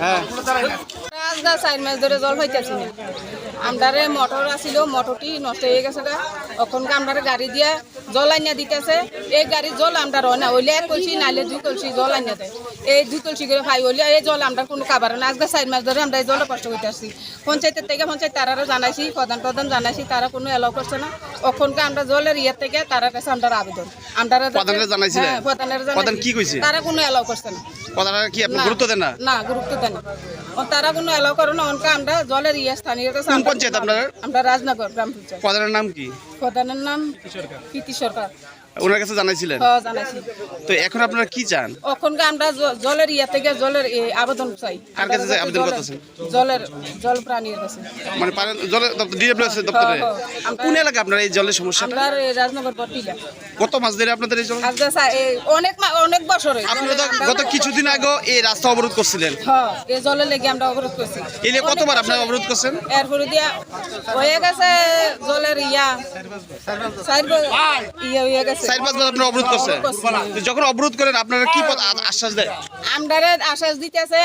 হ্যাঁ। আজগা চার মাস ধরে জল হইতেছি না আমদারে মোটর আছিল মোটরটি নষ্ট হয়ে গেছে ওখানকে আমদারে গাড়ি দিয়া জল আনিয়া দিতেছে এই গাড়ি জল আমরা রয় না ওইলে এক কলসি নাইলে দুই কলসি জল আনিয়া দেয় এই দুই কলসি করে খাই ওইলে এই জল আমরা কোনো খাবার না আজকে চার মাস ধরে আমরা এই জলে কষ্ট করতে আসছি পঞ্চায়েতের থেকে পঞ্চায়েত তারারও জানাইছি প্রধান প্রধান জানাইছি তারা কোনো এলাও করছে না ওখানকে আমরা জলের ইয়ের থেকে তারা কাছে আমরা আবেদন আমরা প্রধানের? হ্যাঁ, প্রধানের প্রধান জানাইছি। কি কইছে? তারা কোনো এলাও করছে না কি আপনি। গুরুত্ব দেন না না গুরুত্ব দেন না। ও তারা কোনো এলাও করে না অনকা আমরা জলের ইয়ে স্থানীয় কাছে পঞ্চায়েত আপনাদের? আমরা রাজনগর গ্রাম পঞ্চায়েত প্রধানের নাম কি প্রধানের নাম প্রীতি সরকার ওনার কাছে জানাইছিলেন? হ্যাঁ তো এখন আপনারা কি চান? আমরা জলের ইয়ে থেকে জলের আবেদন চাই। কার কাছে আবেদন করতেছেন? জলের জল প্রাণীর কাছে। মানে দপ্তরে? হ্যাঁ, হ্যাঁ। কোন এলাকা আপনার এই জলের সমস্যাটা? আমরা রাজনগর বটিলা কত মাস ধরে আপনাদের এই জল আজকে অনেক মা- অনেক বছর। আপনারা গত কিছুদিন আগে এই রাস্তা অবরোধ করছিলেন। হ্যাঁ এই জলের লেগে আমরা অবরোধ করছি। এই কতবার আপনারা অবরোধ করছেন? এরপরে দিয়া হয়ে গেছে জলের ইয়া। ইয়ে হয়ে গেছে। চার পাঁচ বার আপনারা অবরোধ করছেন? যখন অবরোধ করেন আপনারা কি আ- আশ্বাস দেয় আমরা আশ্বাস দিতেছে